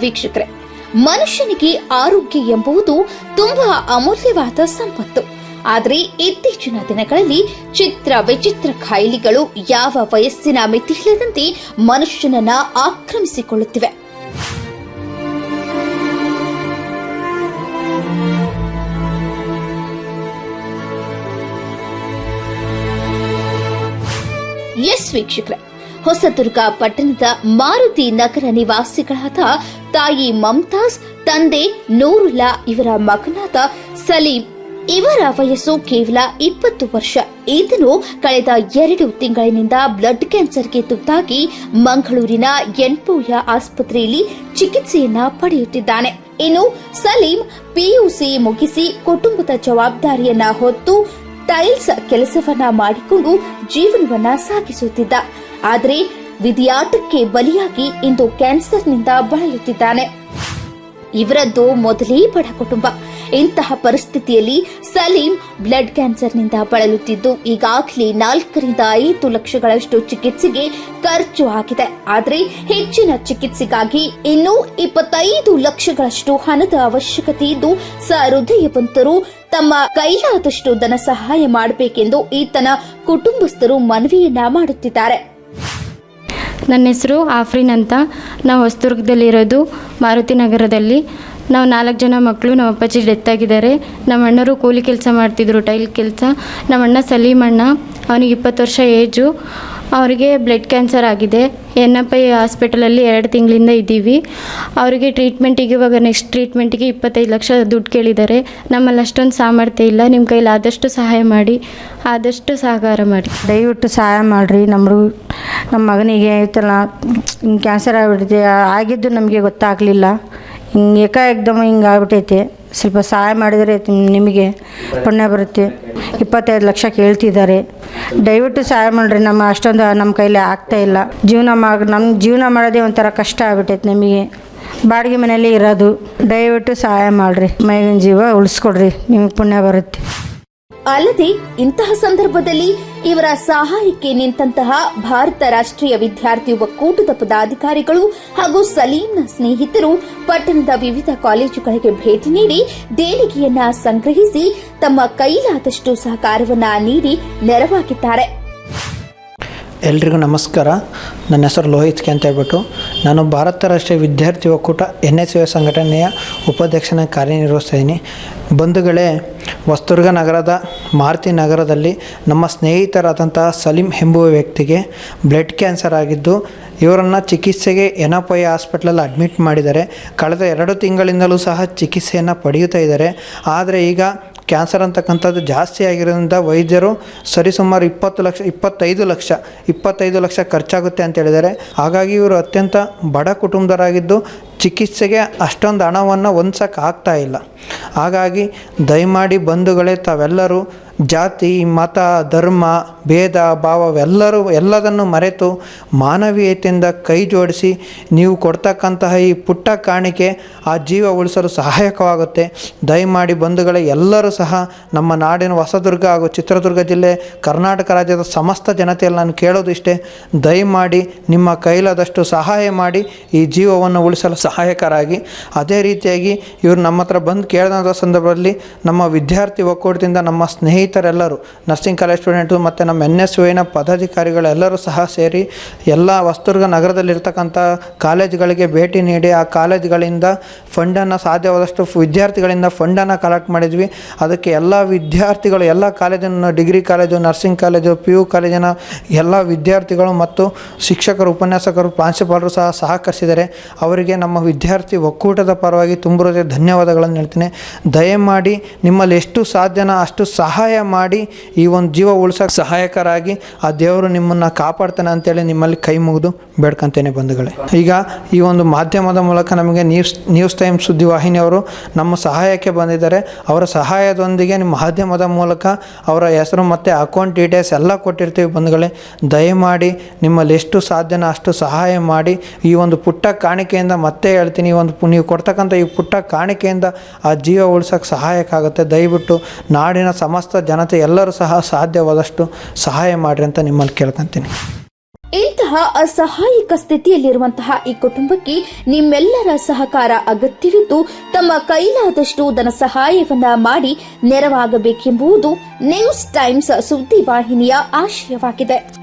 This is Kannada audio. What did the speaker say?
ವೀಕ್ಷಕರೇ, ಮನುಷ್ಯನಿಗೆ ಆರೋಗ್ಯ ಎಂಬುದು ತುಂಬಾ ಅಮೂಲ್ಯವಾದ ಸಂಪತ್ತು. ಆದರೆ ಇತ್ತೀಚಿನ ದಿನಗಳಲ್ಲಿ ಚಿತ್ರ ವಿಚಿತ್ರ ಕಾಯಿಲೆಗಳು ಯಾವ ವಯಸ್ಸಿನ ಮಿತಿಯಿಲ್ಲದಂತೆ ಮನುಷ್ಯನನ್ನ ಆಕ್ರಮಿಸಿಕೊಳ್ಳುತ್ತಿವೆ. ಎಸ್ ವೀಕ್ಷಕರೇ, ಹೊಸದುರ್ಗ ಪಟ್ಟಣದ ಮಾರುತಿ ನಗರ ನಿವಾಸಿಗಳಾದ ತಾಯಿ ಮಮತಾಜ್, ತಂದೆ ನೂರುಲ್ಲಾ ಇವರ ಮಗನಾದ ಸಲೀಂ. ಇವರ ವಯಸ್ಸು ಕೇವಲ ಇಪ್ಪತ್ತು ವರ್ಷ. ಇದನ್ನು ಕಳೆದ ಎರಡು ತಿಂಗಳಿನಿಂದ ಬ್ಲಡ್ ಕ್ಯಾನ್ಸರ್ಗೆ ತುತ್ತಾಗಿ ಮಂಗಳೂರಿನ ಎನ್ಪೋಯ ಆಸ್ಪತ್ರೆಯಲ್ಲಿ ಚಿಕಿತ್ಸೆಯನ್ನ ಪಡೆಯುತ್ತಿದ್ದಾನೆ. ಇನ್ನು ಸಲೀಂ ಪಿಯುಸಿ ಮುಗಿಸಿ ಕುಟುಂಬದ ಜವಾಬ್ದಾರಿಯನ್ನ ಹೊತ್ತು ಟೈಲ್ಸ್ ಕೆಲಸವನ್ನ ಮಾಡಿಕೊಂಡು ಜೀವನವನ್ನ ಸಾಗಿಸುತ್ತಿದ್ದ. ಆದರೆ ವಿಧಿಯಾಟಕ್ಕೆ ಬಲಿಯಾಗಿ ಇಂದು ಕ್ಯಾನ್ಸರ್ನಿಂದ ಬಳಲುತ್ತಿದ್ದಾನೆ. ಇವರದ್ದು ಮೊದಲೇ ಬಡ ಕುಟುಂಬ. ಇಂತಹ ಪರಿಸ್ಥಿತಿಯಲ್ಲಿ ಸಲೀಂ ಬ್ಲಡ್ ಕ್ಯಾನ್ಸರ್ನಿಂದ ಬಳಲುತ್ತಿದ್ದು, ಈಗಾಗಲೇ ನಾಲ್ಕರಿಂದ ಐದು ಲಕ್ಷಗಳಷ್ಟು ಚಿಕಿತ್ಸೆಗೆ ಖರ್ಚು ಆಗಿದೆ. ಆದರೆ ಹೆಚ್ಚಿನ ಚಿಕಿತ್ಸೆಗಾಗಿ ಇನ್ನೂ ಇಪ್ಪತ್ತೈದು ಲಕ್ಷಗಳಷ್ಟು ಹಣದ ಅವಶ್ಯಕತೆ ಇದ್ದು, ಸಹೃದಯವಂತರು ತಮ್ಮ ಕೈಲಾದಷ್ಟು ಧನ ಸಹಾಯ ಮಾಡಬೇಕೆಂದು ಈತನ ಕುಟುಂಬಸ್ಥರು ಮನವಿಯನ್ನ ಮಾಡುತ್ತಿದ್ದಾರೆ. ನನ್ನ ಹೆಸರು ಆಫ್ರಿನ್ ಅಂತ. ನಾವು ಹೊಸದುರ್ಗದಲ್ಲಿರೋದು ಮಾರುತಿ ನಗರದಲ್ಲಿ. ನಾವು ನಾಲ್ಕು ಜನ ಮಕ್ಕಳು, ನಮ್ಮ ಅಪ್ಪಾಜಿ ಡೆತ್ ಆಗಿದ್ದಾರೆ. ನಮ್ಮ ಅಣ್ಣರು ಕೂಲಿ ಕೆಲಸ ಮಾಡ್ತಿದ್ರು ಟೈಲ್ ಕೆಲಸ. ನಮ್ಮ ಅಣ್ಣ ಸಲೀಮ್ ಅಣ್ಣ, ಅವನಿಗೆ ಇಪ್ಪತ್ತು ವರ್ಷ ಏಜು. ಅವರಿಗೆ ಬ್ಲಡ್ ಕ್ಯಾನ್ಸರ್ ಆಗಿದೆ. ಎನ್ ಎಫ್ ಐ ಹಾಸ್ಪಿಟಲಲ್ಲಿ ಎರಡು ತಿಂಗಳಿಂದ ಇದ್ದೀವಿ. ಅವರಿಗೆ ಟ್ರೀಟ್ಮೆಂಟಿಗೆ ಇವಾಗ ನೆಕ್ಸ್ಟ್ ಟ್ರೀಟ್ಮೆಂಟಿಗೆ ಇಪ್ಪತ್ತೈದು ಲಕ್ಷ ದುಡ್ಡು ಕೇಳಿದ್ದಾರೆ. ನಮ್ಮಲ್ಲಿ ಅಷ್ಟೊಂದು ಸಾಮರ್ಥ್ಯ ಇಲ್ಲ. ನಿಮ್ಮ ಕೈಲಿ ಆದಷ್ಟು ಸಹಾಯ ಮಾಡಿ. ಆದಷ್ಟು ಸಹಕಾರ ಮಾಡಿ. ದಯವಿಟ್ಟು ಸಹಾಯ ಮಾಡಿರಿ. ನಮ್ಮ ನಮ್ಮ ಮಗನಿಗೆ ಐತಲ್ಲ ಹಿಂಗೆ ಕ್ಯಾನ್ಸರ್ ಆಗಿಬಿಟ್ಟಿದೆ, ಆಗಿದ್ದು ನಮಗೆ ಗೊತ್ತಾಗಲಿಲ್ಲ. ಹಿಂಗೆ ಏಕಾಏಕ್ದಮ ಹಿಂಗೆ ಆಗ್ಬಿಟ್ಟೈತೆ. ಸ್ವಲ್ಪ ಸಹಾಯ ಮಾಡಿದರೆ ನಿಮಗೆ ಪುಣ್ಯ ಬರುತ್ತೆ. ಇಪ್ಪತ್ತೈದು ಲಕ್ಷ ಕೇಳ್ತಿದ್ದಾರೆ. ದಯವಿಟ್ಟು ಸಹಾಯ ಮಾಡಿರಿ, ನಮ್ಮ ಅಷ್ಟೊಂದು ನಮ್ಮ ಕೈಲಿ ಆಗ್ತಾ ಇಲ್ಲ. ಜೀವನ ಮಾಡಿ ನಮ್ಮ ಜೀವನ ಮಾಡೋದೇ ಒಂಥರ ಕಷ್ಟ ಆಗ್ಬಿಟ್ಟೈತೆ ನಮಗೆ. ಬಾಡಿಗೆ ಮನೆಯಲ್ಲಿ ಇರೋದು. ದಯವಿಟ್ಟು ಸಹಾಯ ಮಾಡಿರಿ. ಮೈಗಿನ ಜೀವ ಉಳಿಸ್ಕೊಡ್ರಿ. ನಿಮಗೆ ಪುಣ್ಯ ಬರುತ್ತೆ. ಅಲ್ಲದೆ ಇಂತಹ ಸಂದರ್ಭದಲ್ಲಿ ಇವರ ಸಹಾಯಕ್ಕೆ ನಿಂತಹ ಭಾರತ ರಾಷ್ಟ್ರೀಯ ವಿದ್ಯಾರ್ಥಿ ಒಕ್ಕೂಟದ ಪದಾಧಿಕಾರಿಗಳು ಹಾಗೂ ಸಲೀಂನ ಸ್ನೇಹಿತರು ಪಟ್ಟಣದ ವಿವಿಧ ಕಾಲೇಜುಗಳಿಗೆ ಭೇಟಿ ನೀಡಿ ದೇಣಿಗೆಯನ್ನ ಸಂಗ್ರಹಿಸಿ ತಮ್ಮ ಕೈಲಾದಷ್ಟು ಸಹಕಾರವನ್ನ ನೀಡಿ ನೆರವಾಗಿದ್ದಾರೆ. ಎಲ್ರಿಗೂ ನಮಸ್ಕಾರ. ನನ್ನ ಹೆಸರು ಲೋಹಿತ್ ಕೆ ಅಂತ ಹೇಳ್ಬಿಟ್ಟು ನಾನು ಭಾರತ ರಾಷ್ಟ್ರೀಯ ವಿದ್ಯಾರ್ಥಿ ಒಕ್ಕೂಟ ಎನ್ ಎಸ್ ಯು ಸಂಘಟನೆಯ ಕಾರ್ಯನಿರ್ವಹಿಸ್ತಾ ಇದ್ದೀನಿ. ಬಂಧುಗಳೇ ಹೊಸದುರ್ಗ ನಗರದ ಮಾರುತಿ ನಗರದಲ್ಲಿ ನಮ್ಮ ಸ್ನೇಹಿತರಾದಂತಹ ಸಲೀಂ ಎಂಬುವ ವ್ಯಕ್ತಿಗೆ ಬ್ಲಡ್ ಕ್ಯಾನ್ಸರ್ ಆಗಿದ್ದು, ಇವರನ್ನು ಚಿಕಿತ್ಸೆಗೆ ಎನಪೊಯ ಹಾಸ್ಪಿಟ್ಲಲ್ಲಿ ಅಡ್ಮಿಟ್ ಮಾಡಿದ್ದಾರೆ. ಕಳೆದ ಎರಡು ತಿಂಗಳಿಂದಲೂ ಸಹ ಚಿಕಿತ್ಸೆಯನ್ನು ಪಡೆಯುತ್ತಾ ಇದ್ದಾರೆ. ಆದರೆ ಈಗ ಕ್ಯಾನ್ಸರ್ ಅಂತಕ್ಕಂಥದ್ದು ಜಾಸ್ತಿ ಆಗಿರೋದ್ರಿಂದ ವೈದ್ಯರು ಸರಿಸುಮಾರು ಇಪ್ಪತ್ತು ಲಕ್ಷ, ಇಪ್ಪತ್ತೈದು ಲಕ್ಷ ಇಪ್ಪತ್ತೈದು ಲಕ್ಷ ಖರ್ಚಾಗುತ್ತೆ ಅಂತ ಹೇಳಿದ್ದಾರೆ. ಹಾಗಾಗಿ ಇವರು ಅತ್ಯಂತ ಬಡ ಕುಟುಂಬದವರಾಗಿದ್ದು ಚಿಕಿತ್ಸೆಗೆ ಅಷ್ಟೊಂದು ಹಣವನ್ನು ಹೊಂದ್ಸಕ್ಕೆ ಆಗ್ತಾ ಇಲ್ಲ. ಹಾಗಾಗಿ ದಯಮಾಡಿ ಬಂಧುಗಳೇ ತಾವೆಲ್ಲರೂ ಜಾತಿ, ಮತ, ಧರ್ಮ, ಭೇದ ಭಾವವೆಲ್ಲರೂ ಎಲ್ಲದನ್ನು ಮರೆತು ಮಾನವೀಯತೆಯಿಂದ ಕೈ ಜೋಡಿಸಿ ನೀವು ಕೊಡ್ತಕ್ಕಂತಹ ಈ ಪುಟ್ಟ ಕಾಣಿಕೆ ಆ ಜೀವ ಉಳಿಸಲು ಸಹಾಯಕವಾಗುತ್ತೆ. ದಯಮಾಡಿ ಬಂಧುಗಳೇ, ಎಲ್ಲರೂ ಸಹ ನಮ್ಮ ನಾಡಿನ ಹೊಸದುರ್ಗ ಹಾಗೂ ಚಿತ್ರದುರ್ಗ ಜಿಲ್ಲೆ, ಕರ್ನಾಟಕ ರಾಜ್ಯದ ಸಮಸ್ತ ಜನತೆಯಲ್ಲಿ ನಾನು ಕೇಳೋದು ಇಷ್ಟೇ. ದಯಮಾಡಿ ನಿಮ್ಮ ಕೈಲಾದಷ್ಟು ಸಹಾಯ ಮಾಡಿ ಈ ಜೀವವನ್ನು ಉಳಿಸಲು ಸಹಾಯಕರಾಗಿ. ಅದೇ ರೀತಿಯಾಗಿ ಇವರು ನಮ್ಮ ಹತ್ರ ಬಂದು ಕೇಳಿದಂಥ ಸಂದರ್ಭದಲ್ಲಿ ನಮ್ಮ ವಿದ್ಯಾರ್ಥಿ ಒಕ್ಕೂಟದಿಂದ ನಮ್ಮ ಸ್ನೇಹಿತರೆಲ್ಲರೂ ನರ್ಸಿಂಗ್ ಕಾಲೇಜ್ ಸ್ಟೂಡೆಂಟು ಮತ್ತು ನಮ್ಮ ಎನ್ ಎಸ್ ಯುವಿನ ಪದಾಧಿಕಾರಿಗಳೆಲ್ಲರೂ ಸಹ ಸೇರಿ ಎಲ್ಲ ವಸ್ತುರ್ಗ ನಗರದಲ್ಲಿರ್ತಕ್ಕಂಥ ಕಾಲೇಜುಗಳಿಗೆ ಭೇಟಿ ನೀಡಿ, ಆ ಕಾಲೇಜ್ಗಳಿಂದ ಫಂಡನ್ನು ಸಾಧ್ಯವಾದಷ್ಟು ವಿದ್ಯಾರ್ಥಿಗಳಿಂದ ಫಂಡನ್ನು ಕಲೆಕ್ಟ್ ಮಾಡಿದ್ವಿ. ಅದಕ್ಕೆ ಎಲ್ಲ ವಿದ್ಯಾರ್ಥಿಗಳು, ಎಲ್ಲ ಕಾಲೇಜನ್ನು degree college nursing college P U ಕಾಲೇಜಿನ ಎಲ್ಲ ವಿದ್ಯಾರ್ಥಿಗಳು ಮತ್ತು ಶಿಕ್ಷಕರು, ಉಪನ್ಯಾಸಕರು ಪ್ರಾಂಶುಪಾಲರು ಸಹ ಸಹಕರಿಸಿದ್ದಾರೆ ಅವರಿಗೆ ನಮ್ಮ ವಿದ್ಯಾರ್ಥಿ ಒಕ್ಕೂಟದ ಪರವಾಗಿ ತುಂಬ ಧನ್ಯವಾದಗಳನ್ನು ಹೇಳ್ತೀನಿ. ದಯಮಾಡಿ ನಿಮ್ಮಲ್ಲಿ ಎಷ್ಟು ಸಾಧ್ಯನ ಅಷ್ಟು ಸಹಾಯ ಮಾಡಿ ಈ ಒಂದು ಜೀವ ಉಳ್ಸೋಕ್ಕೆ ಸಹಾಯಕರಾಗಿ ಆ ದೇವರು ನಿಮ್ಮನ್ನು ಕಾಪಾಡ್ತಾನೆ ಅಂತೇಳಿ ನಿಮ್ಮಲ್ಲಿ ಕೈ ಮುಗಿದು ಬೇಡ್ಕೊಂತೇನೆ ಬಂಧುಗಳೇ. ಈಗ ಈ ಒಂದು ಮಾಧ್ಯಮದ ಮೂಲಕ ನಮಗೆ ನ್ಯೂಸ್ ನ್ಯೂಸ್ ಟೈಮ್ ಸುದ್ದಿವಾಹಿನಿಯವರು ನಮ್ಮ ಸಹಾಯಕ್ಕೆ ಬಂದಿದ್ದಾರೆ. ಅವರ ಸಹಾಯದೊಂದಿಗೆ ನಿಮ್ಮ ಮಾಧ್ಯಮದ ಮೂಲಕ ಅವರ ಹೆಸರು ಮತ್ತು ಅಕೌಂಟ್ ಡೀಟೇಲ್ಸ್ ಎಲ್ಲ ಕೊಟ್ಟಿರ್ತೀವಿ ಬಂಧುಗಳೇ. ದಯಮಾಡಿ ನಿಮ್ಮಲ್ಲಿ ಎಷ್ಟು ಸಾಧ್ಯನೋ ಅಷ್ಟು ಸಹಾಯ ಮಾಡಿ ಈ ಒಂದು ಪುಟ್ಟ ಕಾಣಿಕೆಯಿಂದ ಮತ್ತೆ ಹೇಳ್ತೀನಿ, ಈ ಒಂದು ನೀವು ಕೊಡ್ತಕ್ಕಂಥ ಈ ಪುಟ್ಟ ಕಾಣಿಕೆಯಿಂದ ಆ ಜೀವ ಉಳ್ಸೋಕ್ಕೆ ಸಹಾಯಕ್ಕಾಗುತ್ತೆ ದಯವಿಟ್ಟು ನಾಡಿನ ಸಮಸ್ತ ಜನತೆ ಎಲ್ಲರೂ ಸಹ ಸಾಧ್ಯವಾದಷ್ಟು ಸಹಾಯ ಮಾಡ್ರಿ ಅಂತ ನಿಮ್ಮಲ್ಲಿ ಕೇಳ್ಕೊತೀನಿ. ಇಂತಹ ಅಸಹಾಯಕ ಸ್ಥಿತಿಯಲ್ಲಿರುವಂತಹ ಈ ಕುಟುಂಬಕ್ಕೆ ನಿಮ್ಮೆಲ್ಲರ ಸಹಕಾರ ಅಗತ್ಯವಿದ್ದು ತಮ್ಮ ಕೈಲಾದಷ್ಟು ಧನ ಸಹಾಯವನ್ನ ಮಾಡಿ ನೆರವಾಗಬೇಕೆಂಬುದು ನ್ಯೂಸ್ ಟೈಮ್ಸ್ ಸುದ್ದಿವಾಹಿನಿಯ ಆಶಯವಾಗಿದೆ.